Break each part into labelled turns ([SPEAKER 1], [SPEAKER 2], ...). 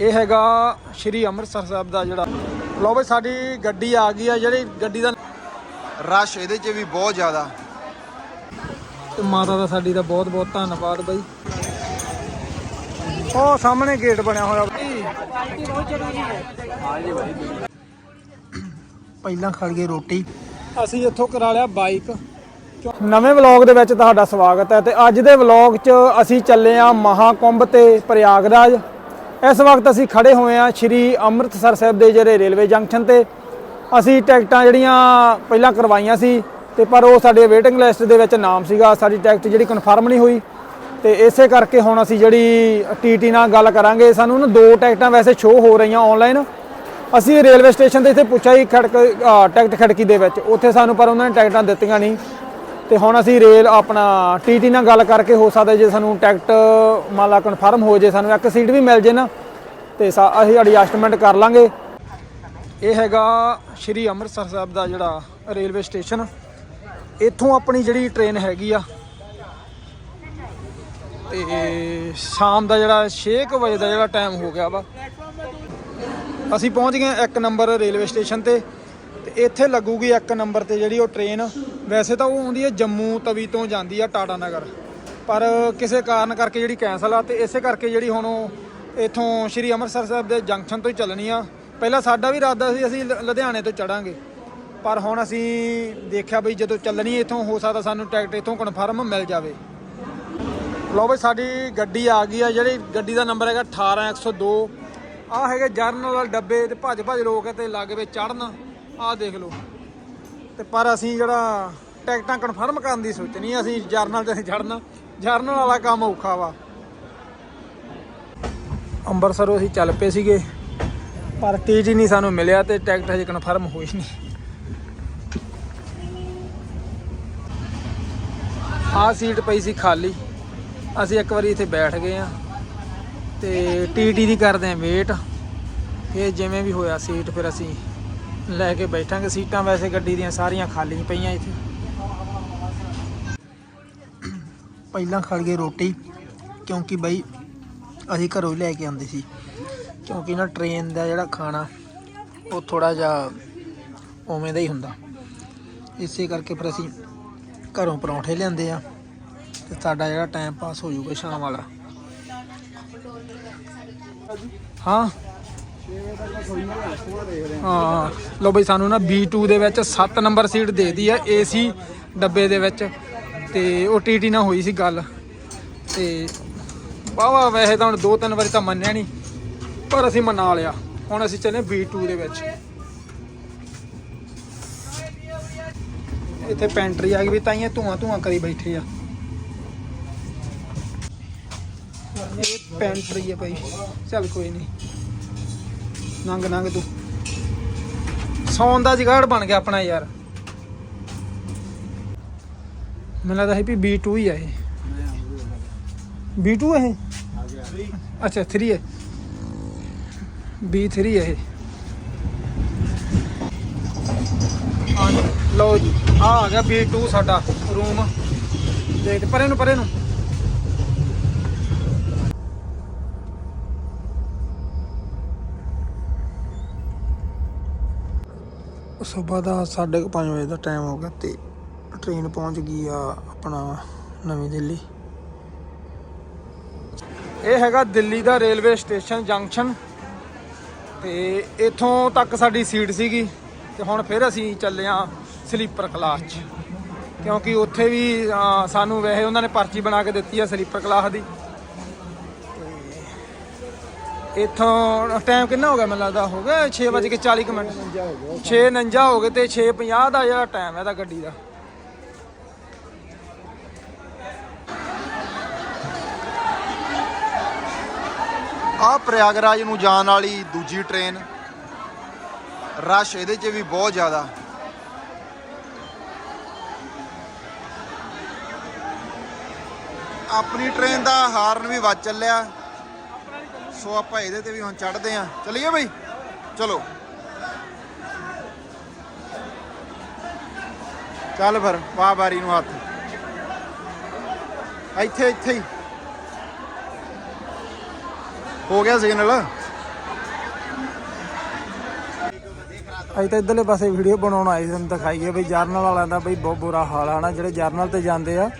[SPEAKER 1] ਇਹ ਹੈਗਾ ਸ਼੍ਰੀ ਅੰਮ੍ਰਿਤਸਰ ਸਾਹਿਬ ਦਾ ਜਿਹੜਾ। ਲਓ ਬਈ ਸਾਡੀ ਗੱਡੀ ਆ ਗਈ ਆ, ਜਿਹੜੀ ਗੱਡੀ ਦਾ
[SPEAKER 2] ਰਸ਼ ਇਹਦੇ 'ਚ ਵੀ ਬਹੁਤ ਜ਼ਿਆਦਾ।
[SPEAKER 1] ਤੇ ਮਾਤਾ ਦਾ ਸਾਡੀ ਦਾ ਬਹੁਤ ਬਹੁਤ ਧੰਨਵਾਦ ਬਈ। ਉਹ ਸਾਹਮਣੇ ਗੇਟ ਬਣਿਆ ਹੋਇਆ ਬਈ। ਪਹਿਲਾਂ ਖਾ ਗਏ ਰੋਟੀ। ਅਸੀਂ ਇੱਥੋਂ ਕਰਾ ਲਿਆ ਬਾਈਕ ਨਵੇਂ ਵਲੌਗ ਦੇ ਵਿੱਚ ਤੁਹਾਡਾ ਸਵਾਗਤ ਹੈ ਤੇ ਅੱਜ ਦੇ ਵਲੌਗ 'ਚ ਅਸੀਂ ਚੱਲੇ ਆ ਮਹਾਕੁੰਭ ਤੇ ਪ੍ਰਯਾਗਰਾਜ। ਇਸ ਵਕਤ ਅਸੀਂ ਖੜੇ ਹੋਏ ਆ ਸ਼੍ਰੀ ਅੰਮ੍ਰਿਤਸਰ ਸਾਹਿਬ ਦੇ ਜਿਹੜੇ ਰੇਲਵੇ ਜੰਕਸ਼ਨ ਤੇ। ਅਸੀਂ ਟਿਕਟਾਂ ਜਿਹੜੀਆਂ ਪਹਿਲਾਂ ਕਰਵਾਈਆਂ ਸੀ ਤੇ ਪਰ ਉਹ ਸਾਡੇ ਵੇਟਿੰਗ ਲਿਸਟ ਦੇ ਵਿੱਚ ਨਾਮ ਸੀਗਾ, ਸਾਡੀ ਟਿਕਟ ਜਿਹੜੀ ਕਨਫਰਮ ਨਹੀਂ ਹੋਈ। ਤੇ ਇਸੇ ਕਰਕੇ ਹੁਣ ਅਸੀਂ ਜਿਹੜੀ ਟੀਟੀ ਨਾਲ ਗੱਲ ਕਰਾਂਗੇ, ਸਾਨੂੰ ਨਾ ਦੋ ਟਿਕਟਾਂ ਵੈਸੇ ਸ਼ੋਅ ਹੋ ਰਹੀਆਂ ਆਨਲਾਈਨ ਅਸੀਂ ਰੇਲਵੇ ਸਟੇਸ਼ਨ ਤੇ ਇੱਥੇ ਪੁੱਛਿਆ ਹੀ ਖੜਕ ਟਿਕਟ ਖੜਕੀ ਦੇ ਵਿੱਚ, ਉੱਥੇ ਸਾਨੂੰ ਪਰ ਉਹਨਾਂ ਨੇ ਟਿਕਟਾਂ ਦਿੱਤੀਆਂ ਨਹੀਂ। ਤੇ ਹੁਣ ਅਸੀਂ ਰੇਲ ਆਪਣਾ ਟੀਟੀ ਨਾਲ ਗੱਲ ਕਰਕੇ ਹੋ ਸਕਦਾ ਜੇ ਸਾਨੂੰ ਟਿਕਟ, ਮੰਨ ਲਾ ਕਨਫਰਮ ਹੋ ਜੇ, ਸਾਨੂੰ ਇੱਕ ਸੀਟ ਵੀ ਮਿਲ ਜੇ ਨਾ, ਤੇ ਸਾ- ਅਸੀਂ ਐਡਜਸਟਮੈਂਟ ਕਰ ਲਾਂਗੇ। ਇਹ ਹੈਗਾ ਸ਼੍ਰੀ ਅੰਮ੍ਰਿਤਸਰ ਸਾਹਿਬ ਦਾ ਜਿਹੜਾ ਰੇਲਵੇ ਸਟੇਸ਼ਨ। ਇੱਥੋਂ ਆਪਣੀ ਜਿਹੜੀ ਟ੍ਰੇਨ ਹੈਗੀ ਆ, ਤੇ ਸ਼ਾਮ ਦਾ ਜਿਹੜਾ 6 ਵਜੇ ਦਾ ਜਿਹੜਾ ਟਾਈਮ ਹੋ ਗਿਆ ਵਾ। ਅਸੀਂ ਪਹੁੰਚ ਗਏ ਇੱਕ ਨੰਬਰ ਰੇਲਵੇ ਸਟੇਸ਼ਨ ਤੇ। ਤੇ ਇੱਥੇ ਲੱਗੂਗੀ ਇੱਕ ਨੰਬਰ ਤੇ ਜਿਹੜੀ ਉਹ ਟ੍ਰੇਨ ਵੈਸੇ ਤਾਂ ਉਹ ਆਉਂਦੀ ਹੈ ਜੰਮੂ ਤਵੀ ਤੋਂ ਜਾਂਦੀ ਆ ਟਾਟਾ ਨਗਰ। ਪਰ ਕਿਸੇ ਕਾਰਨ ਕਰਕੇ ਜਿਹੜੀ ਕੈਂਸਲ ਆ ਤੇ ਇਸੇ ਕਰਕੇ ਜਿਹੜੀ ਹੁਣ ਉਹ ਇੱਥੋਂ ਸ਼੍ਰੀ ਅੰਮ੍ਰਿਤਸਰ ਸਾਹਿਬ ਦੇ ਜੰਕਸ਼ਨ ਤੋਂ ਹੀ ਚੱਲਣੀ ਆ। ਪਹਿਲਾਂ ਸਾਡਾ ਵੀ ਇਰਾਦਾ ਸੀ ਅਸੀਂ ਲ- ਲੁਧਿਆਣੇ ਤੋਂ ਚੜਾਂਗੇ। ਪਰ ਹੁਣ ਅਸੀਂ ਦੇਖਿਆ ਬਈ ਜਦੋਂ ਚੱਲਣੀ ਇੱਥੋਂ, ਹੋ ਸਕਦਾ ਸਾਨੂੰ ਟਿਕਟ ਇੱਥੋਂ ਕਨਫਰਮ ਮਿਲ ਜਾਵੇ। ਲਓ ਬਈ ਸਾਡੀ ਗੱਡੀ ਆ ਗਈ ਆ, ਜਿਹੜੀ ਗੱਡੀ ਦਾ ਨੰਬਰ ਹੈਗਾ 18102 ਆ ਹੈਗੇ ਜਰਨਲ ਵਾਲੇ ਡੱਬੇ ਤੇ ਭੱਜ ਭੱਜ ਲੋਕ ਤੇ ਲੱਗ ਵੇ ਚੜਨ ਆਹ ਦੇਖ ਲਓ। ਤੇ ਪਰ ਅਸੀਂ ਜਿਹੜਾ ਟਿਕਟਾਂ ਕਨਫਰਮ ਕਰਨ ਦੀ ਸੋਚਣੀ ਅਸੀਂ ਜਰਨਲ ਤੇ ਚੜਨਾ ਜਰਨਲ ਵਾਲਾ ਕੰਮ ਔਖਾ ਵਾ। ਅੰਮ੍ਰਿਤਸਰੋਂ ਅਸੀਂ ਚੱਲ ਪਏ ਸੀਗੇ, ਪਰ ਟੀਟੀ ਨਹੀਂ ਸਾਨੂੰ ਮਿਲਿਆ ਤੇ ਟਿਕਟ ਹਜੇ ਕਨਫਰਮ ਹੋਈ ਨਹੀਂ। ਆਹ ਸੀਟ ਪਈ ਸੀ ਖਾਲੀ। ਅਸੀਂ ਇੱਕ ਵਾਰੀ ਇੱਥੇ ਬੈਠ ਗਏ ਆ ਤੇ ਟੀਟੀ ਦੀ ਕਰਦੇ ਆ ਵੇਟ। ਫਿਰ ਜਿਵੇਂ ਵੀ ਹੋਇਆ ਸੀਟ, ਫਿਰ ਅਸੀਂ ਲੈ ਕੇ ਬੈਠਾਂਗੇ ਸੀਟਾਂ ਵੈਸੇ ਗੱਡੀ ਦੀਆਂ ਸਾਰੀਆਂ ਖਾਲੀ ਪਈਆਂ ਇੱਥੇ। ਪਹਿਲਾਂ ਖਾ ਗਏ ਰੋਟੀ, ਕਿਉਂਕਿ ਬਈ ਅਸੀਂ ਘਰੋਂ ਹੀ ਲੈ ਕੇ ਆਉਂਦੇ ਸੀ। ਕਿਉਂਕਿ ਨਾ ਟ੍ਰੇਨ ਦਾ ਜਿਹੜਾ ਖਾਣਾ, ਉਹ ਥੋੜਾ ਜਿਹਾ ਉਵੇਂ ਦਾ ਹੀ ਹੁੰਦਾ। ਇਸੇ ਕਰਕੇ ਫਿਰ ਅਸੀਂ ਘਰੋਂ ਪਰੌਂਠੇ ਲਿਆਂਦੇ ਆ ਤੇ ਸਾਡਾ ਜਿਹੜਾ ਟਾਈਮ ਪਾਸ ਹੋ ਜਾਊਗਾ ਸ਼ਾਮ ਵਾਲਾ। ਹਾਂ? ਹਾਂ। ਲੋ ਬਈ, ਸਾਨੂੰ ਨਾ B2 ਦੇ ਵਿੱਚ 7 ਨੰਬਰ ਸੀਟ ਦੇ ਦੀ ਆ AC ਡੱਬੇ ਦੇ ਵਿੱਚ। ਤੇ ਉਹ TT ਨਾਲ ਹੋਈ ਸੀ ਗੱਲ। ਤੇ ਵਾਵਾ ਵੈਸੇ ਤਾਂ ਹੁਣ ਦੋ ਤਿੰਨ ਵਾਰੀ ਤਾਂ ਮੰਨਿਆ ਨਹੀਂ ਪਰ ਅਸੀਂ ਮਨਾ ਲਿਆ। ਹੁਣ ਅਸੀਂ ਚੱਲੇ B2 ਦੇ ਵਿੱਚ। ਇੱਥੇ ਪੈਂਟਰੀ ਆ ਗਈ ਵੀ ਤਾਈਆਂ ਧੂਆਂ ਧੂਆਂ ਕਰੀ ਬੈਠੇ ਆ। ਇਹ ਪੈਂਟਰੀ ਆ ਭਾਈ ਚੱਲ ਕੋਈ ਨਹੀਂ ਨੰਗ ਨੰਗ ਤੂੰ। ਸੌਣ ਦਾ ਜਗਾੜ ਬਣ ਗਿਆ ਆਪਣਾ ਯਾਰ। ਮੈਨੂੰ ਲੱਗਦਾ ਹੈ ਵੀ B2 ਹੀ ਆ ਇਹ। B2 ਹੈ ਇਹ? ਅੱਛਾ 3 ਹੈ B3 ਹੈ ਇਹ। ਲਓ ਜੀ ਆ ਆ ਗਿਆ B2 ਸਾਡਾ ਰੂਮ ਦੇਖ ਪਰੇ ਨੂੰ ਪਰੇ ਨੂੰ। ਸਵੇਰ ਦਾ 5:30 ਵਜੇ ਦਾ ਟਾਈਮ ਹੋ ਗਿਆ ਤੇ ਟ੍ਰੇਨ ਪਹੁੰਚ ਗਈ ਆ ਆਪਣਾ ਨਵੀਂ ਦਿੱਲੀ। ਇਹ ਹੈਗਾ ਦਿੱਲੀ ਦਾ ਰੇਲਵੇ ਸਟੇਸ਼ਨ ਜੰਕਸ਼ਨ ਤੇ ਇੱਥੋਂ ਤੱਕ ਸਾਡੀ ਸੀਟ ਸੀਗੀ ਤੇ ਹੁਣ ਫਿਰ ਅਸੀਂ ਚੱਲੇ ਆ ਸਲੀਪਰ ਕਲਾਸ 'ਚ। ਕਿਉਂਕਿ ਉੱਥੇ ਵੀ ਸਾਨੂੰ ਵੈਸੇ ਉਹਨਾਂ ਨੇ ਪਰਚੀ ਬਣਾ ਕੇ ਦਿੱਤੀ ਆ ਸਲੀਪਰ ਕਲਾਸ ਦੀ ਤੇ ਇੱਥੋਂ ਟਾਈਮ ਕਿੰਨਾ ਹੋ ਗਿਆ ਮੈਨੂੰ ਲੱਗਦਾ, ਹੋ ਗਿਆ 6:40 ਮਿੰਟ। 6:49 ਹੋ ਗਏ ਤੇ 6:50 ਦਾ ਜਿਹੜਾ ਟਾਈਮ ਹੈ ਇਹਦਾ ਗੱਡੀ ਦਾ।
[SPEAKER 2] ਆ ਪ੍ਰਯਾਗਰਾਜ ਨੂੰ ਜਾਣ ਵਾਲੀ ਦੂਜੀ ਟ੍ਰੇਨ ਰਸ਼ ਇਹਦੇ 'ਚ ਵੀ ਬਹੁਤ ਜ਼ਿਆਦਾ। ਆਪਣੀ ਟ੍ਰੇਨ ਦਾ ਹਾਰਨ ਵੀ ਵੱਜ ਚੱਲਿਆ। ਸੋ ਆਪਾਂ ਇਹਦੇ ਤੇ ਵੀ ਹੁਣ ਚੜਦੇ ਆ ਚਲਿਏ ਬਈ? ਚਲੋ। ਚੱਲ ਫਿਰ, ਵਾਹ ਬਾਰੀ ਨੂੰ ਹੱਥ। ਇੱਥੇ ਇੱਥੇ ਹੀ। ਹੋ ਗਿਆ ਸਿਗਨਲ
[SPEAKER 1] ਅਸੀਂ ਤਾਂ ਇਧਰਲੇ ਪਾਸੇ ਵੀਡੀਓ ਬਣਾਉਣ ਆਏ ਤੁਹਾਨੂੰ ਦਿਖਾਈਏ ਬਈ ਜਰਨਲ ਵਾਲਿਆਂ ਦਾ ਬਈ ਬਹੁਤ ਬੁਰਾ ਹਾਲ ਆ ਨਾ, ਜਿਹੜੇ ਜਰਨਲ ਤੇ ਜਾਂਦੇ ਆ,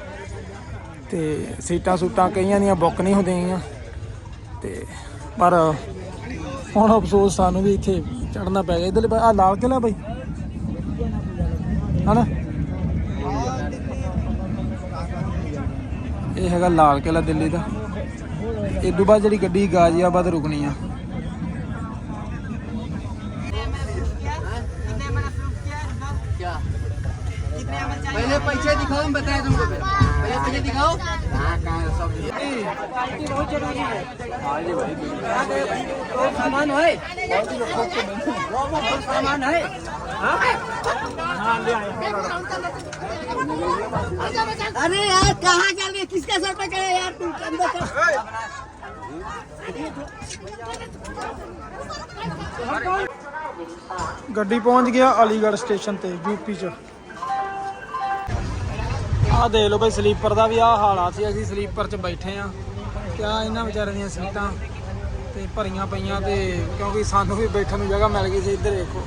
[SPEAKER 1] ਤੇ ਸੀਟਾਂ ਸੂਟਾਂ ਕਈਆਂ ਦੀਆਂ ਬੁੱਕ ਨਹੀਂ ਹੁੰਦੀਆਂ। ਤੇ ਪਰ ਹੁਣ ਅਫਸੋਸ ਸਾਨੂੰ ਵੀ ਇੱਥੇ ਚੜਨਾ ਪੈ ਗਿਆ ਇਧਰਲੇ ਆ ਲਾਲ ਕਿਲਾ ਬਈ ਹਨਾ ਇਹ ਹੈਗਾ ਲਾਲ ਕਿਲਾ ਦਿੱਲੀ ਦਾ ਇਹ ਤੋਂ ਬਾਅਦ ਜਿਹੜੀ ਗੱਡੀ ਗਾਜ਼ੀਆਬਾਦ ਰੁਕਣੀ ਆ
[SPEAKER 3] पहले पैसे दिखाओ हम बताए तुमको फिर पहले पैसे दिखाओ कहाँ कहाँ सब बहुत जरूरी है सामान है सामान है अरे यार कहाँ चल रही है किसके सर पे करे यार तू अंदर चल
[SPEAKER 1] ਗੱਡੀ ਪਹੁੰਚ ਗਿਆ ਅਲੀਗੜ੍ਹ ਸਟੇਸ਼ਨ ਤੇ ਯੂਪੀ ਚ ਆਹ ਦੇਖ ਲਓ ਬਈ, ਸਲੀਪਰ ਦਾ ਵੀ ਆਹ ਹਾਲ ਆ। ਸੀ ਅਸੀਂ ਸਲੀਪਰ ਚ ਬੈਠੇ ਆ। ਕਿਆ ਇਹਨਾਂ ਵਿਚਾਰਿਆਂ ਦੀਆਂ ਸੀਟਾਂ? ਤੇ ਭਰੀਆਂ ਪਈਆਂ ਤੇ ਕਿਉਂਕਿ ਸਾਨੂੰ ਵੀ ਬੈਠਣ ਨੂੰ ਜਗ੍ਹਾ ਮਿਲ ਗਈ ਸੀ ਇੱਧਰ ਦੇਖੋ।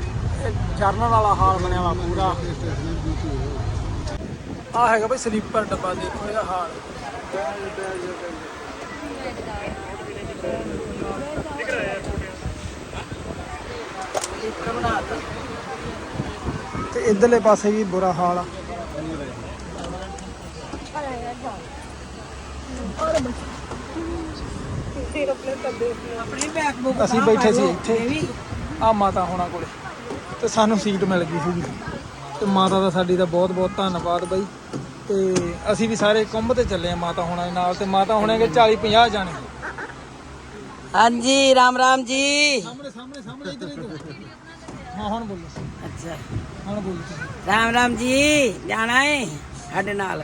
[SPEAKER 1] ਜਰਨਲ ਵਾਲਾ ਹਾਲ ਬਣਿਆ ਵਾ ਪੂਰਾ। ਆਹ ਹੈਗਾ ਬਈ ਸਲੀਪਰ ਡੱਬਾ, ਦੇਖੋ ਇਹਦਾ ਹਾਲ। ਤੇ ਇਧਰਲੇ ਪਾਸੇ ਵੀ ਬੁਰਾ ਹਾਲ ਆ। ਅਸੀਂ ਬੈਠੇ ਸੀ ਇੱਥੇ। ਆ ਮਾਤਾ ਹੋਣਾ ਕੋਲੇ। ਤੇ ਸਾਨੂੰ ਸੀਟ ਮਿਲ ਗਈ ਸੀਗੀ। ਤੇ ਮਾਤਾ ਦਾ ਸਾਡੀ ਦਾ ਬਹੁਤ ਬਹੁਤ ਧੰਨਵਾਦ ਬਾਈ। ਤੇ ਅਸੀਂ ਵੀ ਸਾਰੇ ਕੁੰਭ ਤੇ ਚੱਲੇ ਆ ਮਾਤਾ ਹੋਣਾ ਨਾਲ। ਤੇ ਮਾਤਾ ਹੋਣਾ ਦੇ 40 50 ਜਾਣੇ।
[SPEAKER 3] ਹਾਂਜੀ ਰਾਮ ਰਾਮ ਜੀ।
[SPEAKER 1] ਸਾਹਮਣੇ ਸਾਹਮਣੇ ਸਾਹਮਣੇ ਇਧਰ ਇਧਰ। ਹਾਂ ਹੁਣ ਬੋਲੋ।
[SPEAKER 3] ਅੱਛਾ।
[SPEAKER 1] ਹੁਣ ਬੋਲੋ
[SPEAKER 3] ਰਾਮ ਰਾਮ ਜੀ ਜਾਣਾ ਹੈ ਸਾਡੇ ਨਾਲ।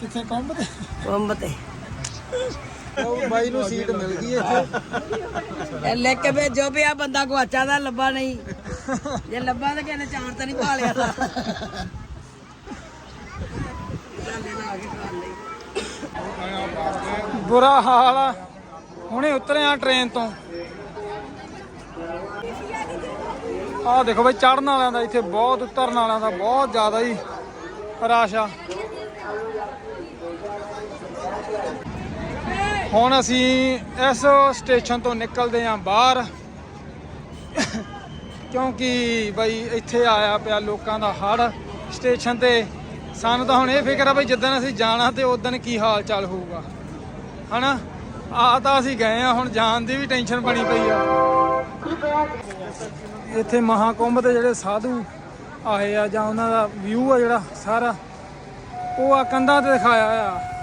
[SPEAKER 1] ਕਿੱਥੇ ਕੁੰਭ ਤੇ?
[SPEAKER 3] ਕੁੰਭ ਤੇ।
[SPEAKER 1] ਉਹ ਬਾਈ ਨੂੰ ਸੀਟ ਮਿਲ ਗਈ ਇੱਥੇ।
[SPEAKER 3] ਇਹ ਲੈ ਕੇ ਭੇਜੋ ਵੀ ਆ ਬੰਦਾ ਗਵਾਚਾ ਦਾ ਲੱਭਾ ਨਹੀਂ। ਜੇ ਲੱਭਾ ਤਾਂ ਕਿਹਨੇ ਚਾਰ ਤਾਂ ਨਹੀਂ ਪਾ ਲਿਆ। ਦਾ
[SPEAKER 1] ਬੁਰਾ ਹਾਲ ਆ। ਹੁਣੇ ਉਤਰੇ ਆ ਟ੍ਰੇਨ ਤੋਂ। ਆਹ ਦੇਖੋ ਬਈ ਚੜਨ ਵਾਲਿਆਂ ਦਾ ਇੱਥੇ ਬਹੁਤ ਉਤਰਨ ਵਾਲਿਆਂ ਦਾ ਬਹੁਤ ਜ਼ਿਆਦਾ ਹੀ ਰਸ਼ ਆ। ਹੁਣ ਅਸੀਂ ਇਸ ਸਟੇਸ਼ਨ ਤੋਂ ਨਿਕਲਦੇ ਆਂ ਬਾਹਰ। ਕਿਉਂਕਿ ਬਈ ਇੱਥੇ ਆਇਆ ਪਿਆ ਲੋਕਾਂ ਦਾ ਹੜ ਸਟੇਸ਼ਨ ਤੇ। ਸਾਨੂੰ ਤਾਂ ਹੁਣ ਇਹ ਫਿਕਰ ਆ ਬਈ ਜਿੱਦਣ ਅਸੀਂ ਜਾਣਾ ਤੇ ਉਦੋਂ ਕੀ ਹਾਲ ਚਾਲ ਹੋਊਗਾ। ਹਨਾ? ਆ ਤਾਂ ਅਸੀਂ ਗਏ ਆ ਹੁਣ ਜਾਣ ਦੀ ਵੀ ਟੈਨਸ਼ਨ ਬਣੀ ਪਈ ਆ। ਇੱਥੇ ਮਹਾਕੁੰਭ ਦੇ ਜਿਹੜੇ ਸਾਧੂ ਆਏ ਆ ਜਾਂ ਉਹਨਾਂ ਦਾ ਵਿਊ ਆ ਜਿਹੜਾ ਸਾਰਾ, ਉਹ ਆ ਕੰਧਾਂ ਤੇ ਦਿਖਾਇਆ ਆ।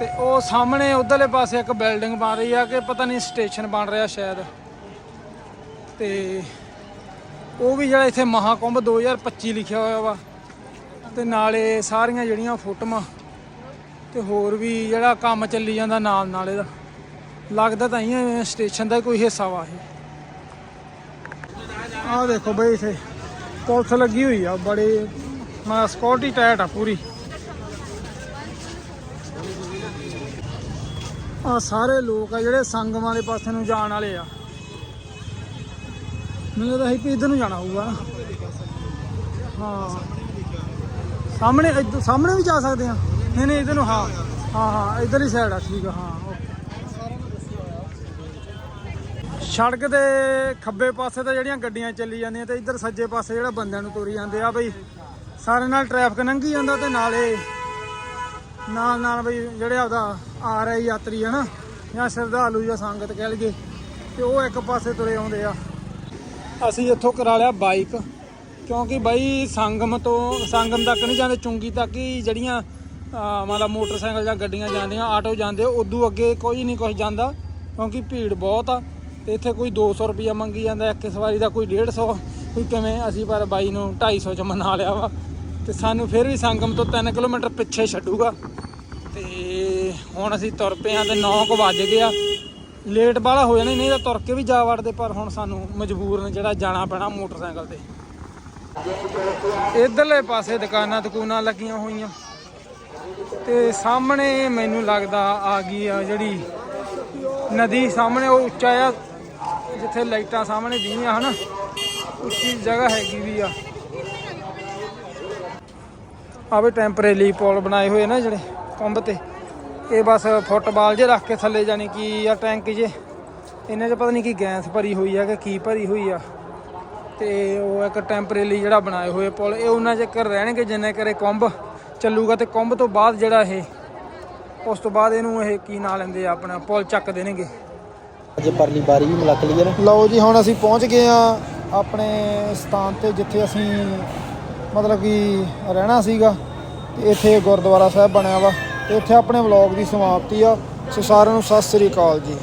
[SPEAKER 1] ਤੇ ਉਹ ਸਾਹਮਣੇ ਉਧਰਲੇ ਪਾਸੇ ਇੱਕ ਬਿਲਡਿੰਗ ਬਣ ਰਹੀ ਆ ਕਿ ਪਤਾ ਨਹੀਂ ਸਟੇਸ਼ਨ ਬਣ ਰਿਹਾ ਸ਼ਾਇਦ। ਤੇ ਉਹ ਵੀ ਜਿਹੜਾ ਇੱਥੇ ਮਹਾਕੁੰਭ 2025 ਲਿਖਿਆ ਹੋਇਆ ਵਾ। ਤੇ ਨਾਲੇ ਸਾਰੀਆਂ ਜਿਹੜੀਆਂ ਫੋਟੋਆਂ ਤੇ ਹੋਰ ਵੀ ਜਿਹੜਾ ਕੰਮ ਚੱਲੀ ਜਾਂਦਾ ਨਾਲ ਨਾਲ ਇਹਦਾ। ਲੱਗਦਾ ਤਾਂ ਹੀ ਸਟੇਸ਼ਨ ਦਾ ਹੀ ਕੋਈ ਹਿੱਸਾ ਵਾ ਇਹ। ਆਹ ਦੇਖੋ ਬਈ ਇੱਥੇ, ਪੁਲਿਸ ਲੱਗੀ ਹੋਈ ਆ, ਬੜੇ ਮਾ ਸਿਕਿਉਰਿਟੀ ਟਾਈਟ ਆ ਪੂਰੀ। ਆ ਸਾਰੇ ਲੋਕ ਆ ਜਿਹੜੇ ਸੰਗਮ ਵਾਲੇ ਪਾਸੇ ਨੂੰ ਜਾਣ ਵਾਲੇ ਆ। ਮੈਨੂੰ ਤਾਂ ਹੀ ਇਧਰ ਨੂੰ ਜਾਣਾ ਹੋਊਗਾ ਹਾਂ। ਸਾਹਮਣੇ ਸਾਹਮਣੇ ਵੀ ਜਾ ਸਕਦੇ ਆ। ਨਹੀਂ ਨਹੀਂ, ਇਧਰ ਨੂੰ, ਹਾਂ। ਹਾਂ ਹਾਂ ਇਧਰ ਹੀ ਸਾਈਡ ਆ, ਠੀਕ ਆ, ਹਾਂ, ਓਕੇ। ਸੜਕ ਦੇ ਖੱਬੇ ਪਾਸੇ ਤਾਂ ਜਿਹੜੀਆਂ ਗੱਡੀਆਂ ਚੱਲੀ ਜਾਂਦੀਆਂ ਤੇ ਇੱਧਰ ਸੱਜੇ ਪਾਸੇ ਜਿਹੜਾ ਬੰਦਿਆਂ ਨੂੰ ਤੋਰੀ ਜਾਂਦੇ ਆ ਬਈ। ਸਾਰੇ ਨਾਲ ਟ੍ਰੈਫਿਕ ਲੰਘੀ ਜਾਂਦਾ ਤੇ ਨਾਲੇ ਨਾਲ ਨਾਲ ਬਈ ਜਿਹੜੇ ਆਪਦਾ ਆ ਰਹੇ ਯਾਤਰੀ ਹਨ ਜਾਂ ਸ਼ਰਧਾਲੂ ਜਾਂ ਸੰਗਤ ਕਹਿ ਲਈਏ, ਤੇ ਉਹ ਇੱਕ ਪਾਸੇ ਤੁਰੇ ਆਉਂਦੇ ਆ। ਅਸੀਂ ਇੱਥੋਂ ਕਰਾ ਲਿਆ ਬਾਈਕ, ਕਿਉਂਕਿ ਬਾਈ ਸੰਗਮ ਤੋਂ, ਸੰਗਮ ਤੱਕ ਨਹੀਂ ਜਾਂਦੇ, ਚੁੰਗੀ ਤੱਕ ਹੀ ਜਿਹੜੀਆਂ ਮਤਲਬ ਮੋਟਰਸਾਈਕਲ ਜਾਂ ਗੱਡੀਆਂ ਜਾਂਦੀਆਂ, ਆਟੋ ਜਾਂਦੇ, ਉਦੋਂ ਅੱਗੇ ਕੋਈ ਨਹੀਂ ਕੁਝ ਜਾਂਦਾ, ਕਿਉਂਕਿ ਭੀੜ ਬਹੁਤ ਆ, ਤੇ ਇੱਥੇ ਕੋਈ 200 ਰੁਪਿਆ ਮੰਗੀ ਜਾਂਦਾ, ਇੱਕ ਸਵਾਰੀ ਦਾ ਕੋਈ 150 ਕੋਈ ਕਿਵੇਂ ਅਸੀਂ ਪਰ ਬਾਈ ਨੂੰ 250 ਚ ਮਨਾ ਲਿਆ ਵਾ। ਤੇ ਸਾਨੂੰ ਫਿਰ ਵੀ ਸੰਗਮ ਤੋਂ 3 ਕਿਲੋਮੀਟਰ ਪਿੱਛੇ ਛੱਡੂਗਾ। ਤੇ ਹੁਣ ਅਸੀਂ ਤੁਰ ਪਏ ਆ ਤੇ 9 ਕੁ ਵੱਜ ਗਏ ਲੇਟ ਬਾਹਲਾ ਹੋ ਜਾਣਾ, ਨਹੀਂ ਤਾਂ ਤੁਰ ਕੇ ਵੀ ਜਾ ਵੜਦੇ, ਪਰ ਹੁਣ ਸਾਨੂੰ ਮਜਬੂਰਨ ਜਿਹੜਾ ਜਾਣਾ ਪੈਣਾ ਮੋਟਰਸਾਈਕਲ ਤੇ। ਇਧਰਲੇ ਪਾਸੇ ਦੁਕਾਨਾਂ ਦੁਕਾਨਾਂ ਲੱਗੀਆਂ ਹੋਈਆਂ। ਤੇ ਸਾਹਮਣੇ ਮੈਨੂੰ ਲੱਗਦਾ ਆ ਗਈ ਆ ਜਿਹੜੀ ਨਦੀ ਸਾਹਮਣੇ, ਉਹ ਉੱਚਾ ਆ, ਜਿੱਥੇ ਲਾਈਟਾਂ ਸਾਹਮਣੇ ਦੀਦੀਆਂ ਹਨ, ਉੱਚੀ ਜਗ੍ਹਾ ਹੈਗੀ ਵੀ ਆ। ਆ ਵੀ ਟੈਂਪਰੇਰੀ ਪੋਲ ਬਣਾਏ ਹੋਏ ਨਾ ਜਿਹੜੇ ਕੰਬ ਤੇ। ਇਹ ਬਸ ਫੁੱਟਬਾਲ ਜੇ ਰੱਖ ਕੇ ਥੱਲੇ ਜਾਣੀ ਕੀ ਆ ਟੈਂਕ ਜੇ ਇਹਨਾਂ 'ਚ ਪਤਾ ਨਹੀਂ ਕੀ ਗੈਸ ਭਰੀ ਹੋਈ ਆ ਕਿ ਕੀ ਭਰੀ ਹੋਈ ਆ। ਤੇ ਉਹ ਇੱਕ ਟੈਂਪਰੇਰੀ ਜਿਹੜਾ ਬਣਾਏ ਹੋਏ ਪੁਲ ਇਹ ਉਹਨਾਂ ਚੱਕਰ ਰਹਿਣਗੇ ਜਿੰਨੇ ਕਰੇ ਕੁੰਭ ਚੱਲੂਗਾ ਤੇ ਕੁੰਭ ਤੋਂ ਬਾਅਦ ਜਿਹੜਾ ਇਹ ਉਸ ਤੋਂ ਬਾਅਦ ਇਹਨੂੰ ਇਹ ਕੀ ਨਾਂ ਲੈਂਦੇ ਆ ਆਪਣਾ ਪੁਲ ਚੱਕ ਦੇਣਗੇ।
[SPEAKER 4] ਅਜੇ ਪਰਲੀ ਬਾਰੀ ਵੀ ਮਿਲਕ ਲਈ ਨਾ?
[SPEAKER 1] ਲਓ ਜੀ ਹੁਣ ਅਸੀਂ ਪਹੁੰਚ ਗਏ ਆ ਆਪਣੇ ਸਥਾਨ ਤੇ ਜਿੱਥੇ ਅਸੀਂ ਮਤਲਬ ਕਿ ਰਹਿਣਾ ਸੀਗਾ ਤੇ ਇੱਥੇ ਗੁਰਦੁਆਰਾ ਸਾਹਿਬ ਬਣਿਆ ਵਾ ਤੇ ਇੱਥੇ ਆਪਣੇ ਵਲੌਗ ਦੀ ਸਮਾਪਤੀ ਆ। ਸੋ ਸਾਰਿਆਂ ਨੂੰ ਸਤਿ ਸ੍ਰੀ ਅਕਾਲ ਜੀ।